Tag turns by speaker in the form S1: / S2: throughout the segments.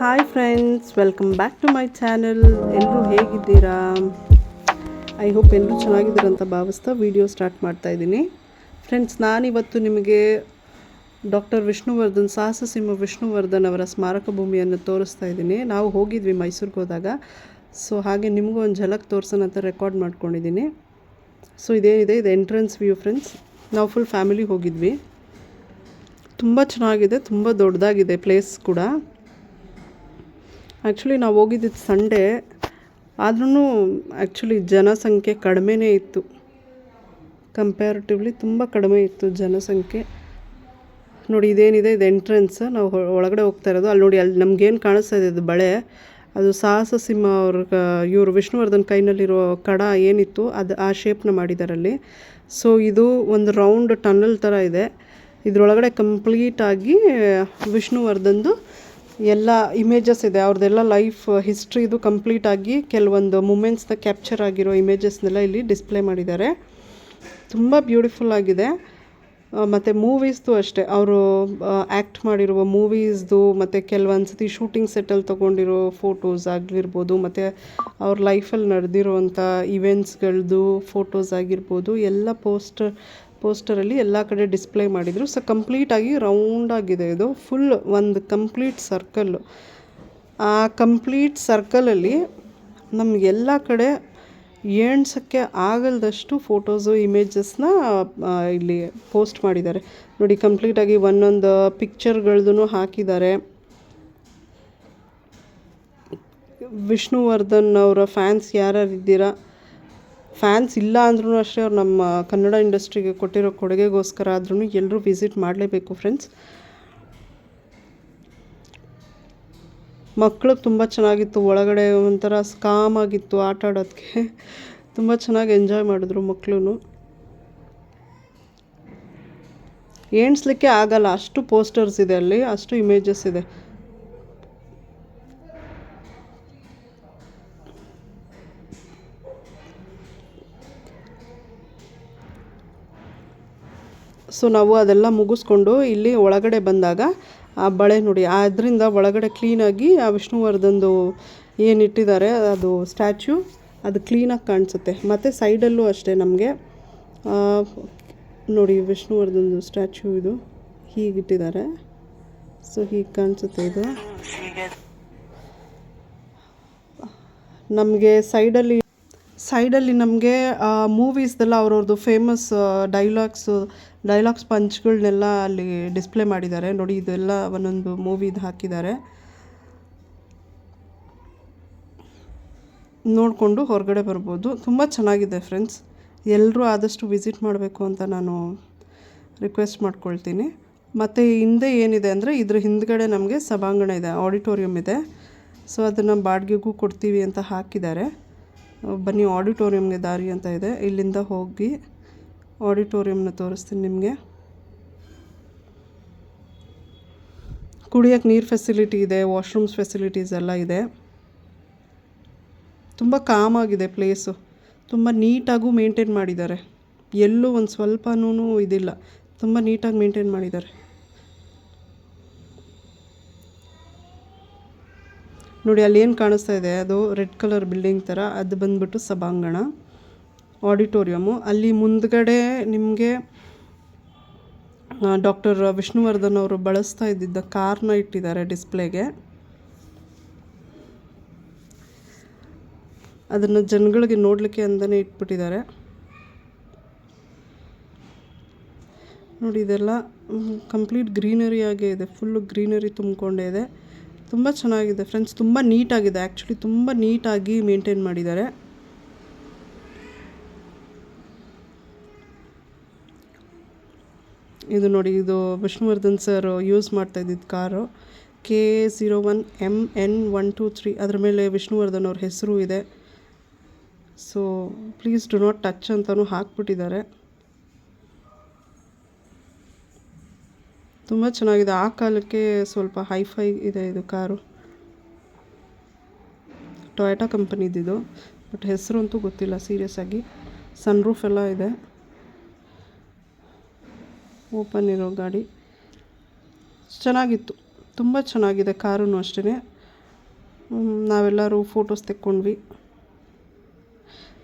S1: Hi friends welcome back to my channel ಎಲ್ಲರೂ ಹೇಗಿದ್ದೀರಾ? I hope ಎಲ್ಲರೂ ಚೆನ್ನಾಗಿದ್ದೀರ ಅಂತ ಭಾವಿಸ್ತಾ ವಿಡಿಯೋ ಸ್ಟಾರ್ಟ್ ಮಾಡ್ತಾ ಇದ್ದೀನಿ. ಫ್ರೆಂಡ್ಸ್ ನಾನಿವತ್ತು ನಿಮಗೆ ಡಾಕ್ಟರ್ ವಿಷ್ಣುವರ್ಧನ್ ಸಾಹಸ ಸಿಂಹ ವಿಷ್ಣುವರ್ಧನ್ ಅವರ ಸ್ಮಾರಕ ಭೂಮಿಯನ್ನು ತೋರಿಸ್ತಾ ಇದ್ದೀನಿ. ನಾವು ಹೋಗಿದ್ವಿ ಮೈಸೂರಿಗೆ ಹೋದಾಗ. ಸೊ ಹಾಗೆ ನಿಮಗೂ ಒಂದು ಝಲಕ್ ತೋರ್ಸೋಣ ಅಂತ ರೆಕಾರ್ಡ್ ಮಾಡ್ಕೊಂಡಿದ್ದೀನಿ. ಸೊ ಇದೇನಿದೆ? ಇದು ಎಂಟ್ರೆನ್ಸ್ ವ್ಯೂ ಫ್ರೆಂಡ್ಸ್ ನಾವು ಫುಲ್ ಫ್ಯಾಮಿಲಿ ಹೋಗಿದ್ವಿ. ತುಂಬ ಚೆನ್ನಾಗಿದೆ, ತುಂಬ ದೊಡ್ಡದಾಗಿದೆ ಪ್ಲೇಸ್ ಕೂಡ. ಆ್ಯಕ್ಚುಲಿ ನಾವು ಹೋಗಿದ್ದಿದ್ದು ಸಂಡೇ ಆದ್ರೂ ಆ್ಯಕ್ಚುಲಿ ಜನಸಂಖ್ಯೆ ಕಡಿಮೆನೇ ಇತ್ತು. ಕಂಪ್ಯಾರಿಟಿವ್ಲಿ ತುಂಬ ಕಡಿಮೆ ಇತ್ತು ಜನಸಂಖ್ಯೆ. ನೋಡಿ, ಇದೇನಿದೆ, ಇದು ಎಂಟ್ರೆನ್ಸ್ ನಾವು ಒಳಗಡೆ ಹೋಗ್ತಾ ಇರೋದು. ಅಲ್ಲಿ ನೋಡಿ, ಅಲ್ಲಿ ನಮಗೇನು ಕಾಣಿಸ್ತಾ ಇದೆ ಅದು ಬಳೆ. ಅದು ಸಾಹಸ ಸಿಂಹ ಅವ್ರ ಇವರು ವಿಷ್ಣುವರ್ಧನ್ ಕೈನಲ್ಲಿರೋ ಕಡ ಏನಿತ್ತು, ಅದು ಆ ಶೇಪ್ನ ಅಲ್ಲಿ. ಸೊ ಇದು ಒಂದು ರೌಂಡ್ ಟನಲ್ ಥರ ಇದೆ. ಇದರೊಳಗಡೆ ಕಂಪ್ಲೀಟಾಗಿ ವಿಷ್ಣುವರ್ಧನ್ದು ಎಲ್ಲ ಇಮೇಜಸ್ ಇದೆ. ಅವ್ರದ್ದೆಲ್ಲ ಲೈಫ್ ಹಿಸ್ಟ್ರಿದು ಕಂಪ್ಲೀಟಾಗಿ ಕೆಲವೊಂದು ಮೂಮೆಂಟ್ಸ್ನ ಕ್ಯಾಪ್ಚರ್ ಆಗಿರೋ ಇಮೇಜಸ್ನೆಲ್ಲ ಇಲ್ಲಿ ಡಿಸ್ಪ್ಲೇ ಮಾಡಿದ್ದಾರೆ. ತುಂಬ ಬ್ಯೂಟಿಫುಲ್ ಆಗಿದೆ. ಮತ್ತು ಮೂವೀಸ್ದು ಅಷ್ಟೇ. ಅವರು ಆ್ಯಕ್ಟ್ ಮಾಡಿರುವ ಮೂವೀಸ್ದು ಮತ್ತು ಕೆಲವೊಂದು ಸತಿ ಶೂಟಿಂಗ್ ಸೆಟ್ಟಲ್ಲಿ ತೊಗೊಂಡಿರೋ ಫೋಟೋಸ್ ಆಗಿರ್ಬೋದು, ಮತ್ತು ಅವ್ರ ಲೈಫಲ್ಲಿ ನಡೆದಿರೋವಂಥ ಇವೆಂಟ್ಸ್ಗಳದ್ದು ಫೋಟೋಸ್ ಆಗಿರ್ಬೋದು, ಎಲ್ಲ ಪೋಸ್ಟರ್ ಪೋಸ್ಟರಲ್ಲಿ ಎಲ್ಲ ಕಡೆ ಡಿಸ್ಪ್ಲೇ ಮಾಡಿದರು. ಸೊ ಕಂಪ್ಲೀಟಾಗಿ ರೌಂಡ್ ಆಗಿದೆ ಇದು. ಫುಲ್ ಒಂದು ಕಂಪ್ಲೀಟ್ ಸರ್ಕಲ್ಲು ಆ ಕಂಪ್ಲೀಟ್ ಸರ್ಕಲಲ್ಲಿ ನಮಗೆಲ್ಲ ಕಡೆ ಎಣ್ಸೋಕ್ಕೆ ಆಗಲ್ದಷ್ಟು ಫೋಟೋಸು ಇಮೇಜಸ್ನ ಇಲ್ಲಿ ಪೋಸ್ಟ್ ಮಾಡಿದ್ದಾರೆ. ನೋಡಿ ಕಂಪ್ಲೀಟಾಗಿ ಒಂದೊಂದು ಪಿಕ್ಚರ್ಗಳ್ದೂ ಹಾಕಿದ್ದಾರೆ. ವಿಷ್ಣುವರ್ಧನ್ ಅವರ ಫ್ಯಾನ್ಸ್ ಯಾರ್ಯಾರು ಇದ್ದೀರಾ ಫ್ಯಾನ್ಸ್ ಇಲ್ಲ ಅಂದ್ರೂ ಅಷ್ಟೇ ಅವ್ರು ನಮ್ಮ ಕನ್ನಡ ಇಂಡಸ್ಟ್ರಿಗೆ ಕೊಟ್ಟಿರೋ ಕೊಡುಗೆಗೋಸ್ಕರ ಆದ್ರೂ ಎಲ್ಲರೂ ವಿಸಿಟ್ ಮಾಡಲೇಬೇಕು ಫ್ರೆಂಡ್ಸ್ ಮಕ್ಕಳು ತುಂಬ ಚೆನ್ನಾಗಿತ್ತು, ಒಳಗಡೆ ಒಂಥರ ಸ್ಕಾಮ್ ಆಗಿತ್ತು ಆಟ ಆಡೋದಕ್ಕೆ ತುಂಬ ಚೆನ್ನಾಗಿ ಎಂಜಾಯ್ ಮಾಡಿದ್ರು ಮಕ್ಕಳು ಎಣಿಸ್ಲಿಕ್ಕೆ ಆಗಲ್ಲ, ಅಷ್ಟು ಪೋಸ್ಟರ್ಸ್ ಇದೆ ಅಲ್ಲಿ, ಅಷ್ಟು ಇಮೇಜಸ್ ಇದೆ. ಸೊ ನಾವು ಅದೆಲ್ಲ ಮುಗಿಸ್ಕೊಂಡು ಇಲ್ಲಿ ಒಳಗಡೆ ಬಂದಾಗ ಆ ಬಳೆ ನೋಡಿ ಅದರಿಂದ ಒಳಗಡೆ ಕ್ಲೀನಾಗಿ ಆ ವಿಷ್ಣುವರ್ಧನ್ದು ಏನಿಟ್ಟಿದ್ದಾರೆ ಅದು ಸ್ಟ್ಯಾಚ್ಯೂ ಅದು ಕ್ಲೀನಾಗಿ ಕಾಣಿಸುತ್ತೆ. ಮತ್ತು ಸೈಡಲ್ಲೂ ಅಷ್ಟೇ ನಮಗೆ ನೋಡಿ ವಿಷ್ಣುವರ್ಧನ್ದು ಸ್ಟ್ಯಾಚ್ಯೂ ಇದು ಹೀಗಿಟ್ಟಿದ್ದಾರೆ. ಸೊ ಹೀಗೆ ಕಾಣಿಸುತ್ತೆ ಇದು. ನಮಗೆ ಸೈಡಲ್ಲಿ ಸೈಡಲ್ಲಿ ನಮಗೆ ಮೂವೀಸ್ದೆಲ್ಲ ಅವ್ರವ್ರದ್ದು ಫೇಮಸ್ ಡೈಲಾಗ್ಸ್ ಡೈಲಾಗ್ಸ್ ಪಂಚ್ಗಳನ್ನೆಲ್ಲ ಅಲ್ಲಿ ಡಿಸ್ಪ್ಲೇ ಮಾಡಿದ್ದಾರೆ. ನೋಡಿ, ಇದೆಲ್ಲ ಒಂದೊಂದು ಮೂವಿದು ಹಾಕಿದ್ದಾರೆ. ನೋಡಿಕೊಂಡು ಹೊರಗಡೆ ಬರ್ಬೋದು. ತುಂಬ ಚೆನ್ನಾಗಿದೆ ಫ್ರೆಂಡ್ಸ್ ಎಲ್ಲರೂ ಆದಷ್ಟು ವಿಸಿಟ್ ಮಾಡಬೇಕು ಅಂತ ನಾನು ರಿಕ್ವೆಸ್ಟ್ ಮಾಡ್ಕೊಳ್ತೀನಿ. ಮತ್ತು ಹಿಂದೆ ಏನಿದೆ ಅಂದರೆ, ಇದ್ರ ಹಿಂದ್ಗಡೆ ನಮಗೆ ಸಭಾಂಗಣ ಇದೆ ಆಡಿಟೋರಿಯಂ ಇದೆ. ಸೊ ಅದನ್ನು ಬಾಡಿಗೆಗೂ ಕೊಡ್ತೀವಿ ಅಂತ ಹಾಕಿದ್ದಾರೆ. ಬನ್ನಿ ಆಡಿಟೋರಿಯಮ್ಗೆ ದಾರಿ ಅಂತ ಇದೆ. ಇಲ್ಲಿಂದ ಹೋಗಿ ಆಡಿಟೋರಿಯಮ್ನ ತೋರಿಸ್ತೀನಿ ನಿಮಗೆ. ಕುಡಿಯೋಕ್ಕೆ ನೀರು ಫೆಸಿಲಿಟಿ ಇದೆ ವಾಶ್ರೂಮ್ಸ್ ಫೆಸಿಲಿಟೀಸ್ ಎಲ್ಲ ಇದೆ. ತುಂಬ ಕಾಮಾಗಿದೆ ಪ್ಲೇಸು ತುಂಬ ನೀಟಾಗೂ ಮೇಂಟೈನ್ ಮಾಡಿದ್ದಾರೆ. ಎಲ್ಲೂ ಒಂದು ಸ್ವಲ್ಪನೂ ಇದಿಲ್ಲ. ತುಂಬ ನೀಟಾಗಿ ಮೇಂಟೈನ್ ಮಾಡಿದ್ದಾರೆ. ನೋಡಿ, ಅಲ್ಲಿ ಏನು ಕಾಣಿಸ್ತಾ ಇದೆ? ಅದು ರೆಡ್ ಕಲರ್ ಬಿಲ್ಡಿಂಗ್ ಥರ ಅದು ಬಂದ್ಬಿಟ್ಟು ಸಭಾಂಗಣ ಆಡಿಟೋರಿಯಮು ಅಲ್ಲಿ ಮುಂದ್ಗಡೆ ನಿಮಗೆ ಡಾಕ್ಟರ್ ವಿಷ್ಣುವರ್ಧನ್ ಅವರು ಬಳಸ್ತಾ ಇದ್ದಿದ್ದ ಕಾರ್ನ ಇಟ್ಟಿದ್ದಾರೆ ಡಿಸ್ಪ್ಲೇಗೆ. ಅದನ್ನು ಜನಗಳಿಗೆ ನೋಡಲಿಕ್ಕೆ ಅಂತಲೇ ಇಟ್ಬಿಟ್ಟಿದ್ದಾರೆ. ನೋಡಿ, ಇದೆಲ್ಲ ಕಂಪ್ಲೀಟ್ ಗ್ರೀನರಿ ಆಗೇ ಇದೆ. ಫುಲ್ಲು ಗ್ರೀನರಿ ತುಂಬಿಕೊಂಡೇ ಇದೆ ತುಂಬ ಚೆನ್ನಾಗಿದೆ ಫ್ರೆಂಡ್ಸ್, ತುಂಬ ನೀಟಾಗಿದೆ. ಆ್ಯಕ್ಚುಲಿ ತುಂಬ ನೀಟಾಗಿ ಮೇಂಟೈನ್ ಮಾಡಿದ್ದಾರೆ. ಇದು ನೋಡಿ, ಇದು ವಿಷ್ಣುವರ್ಧನ್ ಸರ್ ಯೂಸ್ ಮಾಡ್ತಾ ಇದ್ದಿದ್ದು car. K zero one M N one two three. ಅದರ ಮೇಲೆ ವಿಷ್ಣುವರ್ಧನ್ ಅವ್ರ ಹೆಸರು ಇದೆ. So please do not touch ಅಂತಲೂ ಹಾಕ್ಬಿಟ್ಟಿದ್ದಾರೆ. ತುಂಬ ಚೆನ್ನಾಗಿದೆ. ಆ ಕಾಲಕ್ಕೆ ಸ್ವಲ್ಪ ಹೈಫೈ ಇದೆ ಇದು ಕಾರು. ಟೊಯೋಟಾ ಕಂಪನಿದಿದು. ಬಟ್ ಹೆಸರು ಅಂತೂ ಗೊತ್ತಿಲ್ಲ ಸೀರಿಯಸ್ ಆಗಿ. ಸನ್ ರೂಫ್ ಎಲ್ಲ ಇದೆ. ಓಪನ್ ಇರೋ ಗಾಡಿ. ಚೆನ್ನಾಗಿತ್ತು. ತುಂಬ ಚೆನ್ನಾಗಿದೆ ಕಾರೂ ಅಷ್ಟೇ ನಾವೆಲ್ಲರೂ ಫೋಟೋಸ್ ತೆಕ್ಕೊಂಡ್ವಿ.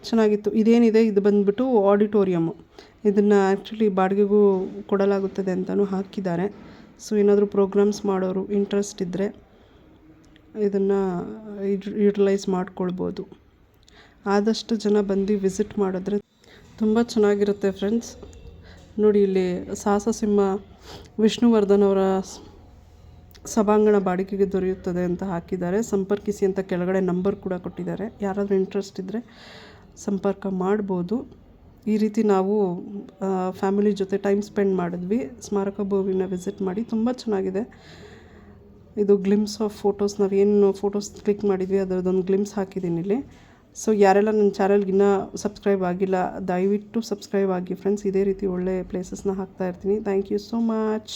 S1: ಚೆನ್ನಾಗಿತ್ತು. ಇದೇನಿದೆ? ಇದು ಬಂದ್ಬಿಟ್ಟು ಆಡಿಟೋರಿಯಮ್ಮು ಇದನ್ನು ಆ್ಯಕ್ಚುಲಿ ಬಾಡಿಗೆಗೂ ಕೊಡಲಾಗುತ್ತದೆ ಅಂತಲೂ ಹಾಕಿದ್ದಾರೆ. ಸೊ ಏನಾದರೂ ಪ್ರೋಗ್ರಾಮ್ಸ್ ಮಾಡೋರು ಇಂಟ್ರೆಸ್ಟ್ ಇದ್ದರೆ ಇದನ್ನು ಯುಟಿಲೈಸ್ ಮಾಡ್ಕೊಳ್ಬೋದು. ಆದಷ್ಟು ಜನ ಬಂದು ವಿಸಿಟ್ ಮಾಡಿದ್ರೆ ತುಂಬ ಚೆನ್ನಾಗಿರುತ್ತೆ ಫ್ರೆಂಡ್ಸ್ ನೋಡಿ, ಇಲ್ಲಿ ಸಾಹಸ ಸಿಂಹ ವಿಷ್ಣುವರ್ಧನ್ ಅವರ ಸಭಾಂಗಣ ಬಾಡಿಗೆಗೆ ದೊರೆಯುತ್ತದೆ ಅಂತ ಹಾಕಿದ್ದಾರೆ. ಸಂಪರ್ಕಿಸಿ ಅಂತ ಕೆಳಗಡೆ ನಂಬರ್ ಕೂಡ ಕೊಟ್ಟಿದ್ದಾರೆ. ಯಾರಾದರೂ ಇಂಟ್ರೆಸ್ಟ್ ಇದ್ದರೆ ಸಂಪರ್ಕ ಮಾಡ್ಬೋದು. ಈ ರೀತಿ ನಾವು ಫ್ಯಾಮಿಲಿ ಜೊತೆ ಟೈಮ್ ಸ್ಪೆಂಡ್ ಮಾಡಿದ್ವಿ. ಸ್ಮಾರಕ ಭೂಮಿನ ವಿಸಿಟ್ ಮಾಡಿ ತುಂಬ ಚೆನ್ನಾಗಿದೆ. ಇದು ಗ್ಲಿಮ್ಸ್ ಆಫ್ ಫೋಟೋಸ್ ನಾವೇನು ಫೋಟೋಸ್ ಕ್ಲಿಕ್ ಮಾಡಿದ್ವಿ, ಅದರದ್ದೊಂದು ಗ್ಲಿಮ್ಸ್ ಹಾಕಿದ್ದೀನಿ ಇಲ್ಲಿ. ಸೊ, ಯಾರೆಲ್ಲ ನನ್ನ ಚಾನಲ್ಗಿನ್ನ ಸಬ್ಸ್ಕ್ರೈಬ್ ಆಗಿಲ್ಲ, ದಯವಿಟ್ಟು ಸಬ್ಸ್ಕ್ರೈಬ್ ಆಗಿ. ಫ್ರೆಂಡ್ಸ್, ಇದೇ ರೀತಿ ಒಳ್ಳೆ ಪ್ಲೇಸಸ್ನ ಹಾಕ್ತಾ ಇರ್ತೀನಿ. Thank you so much.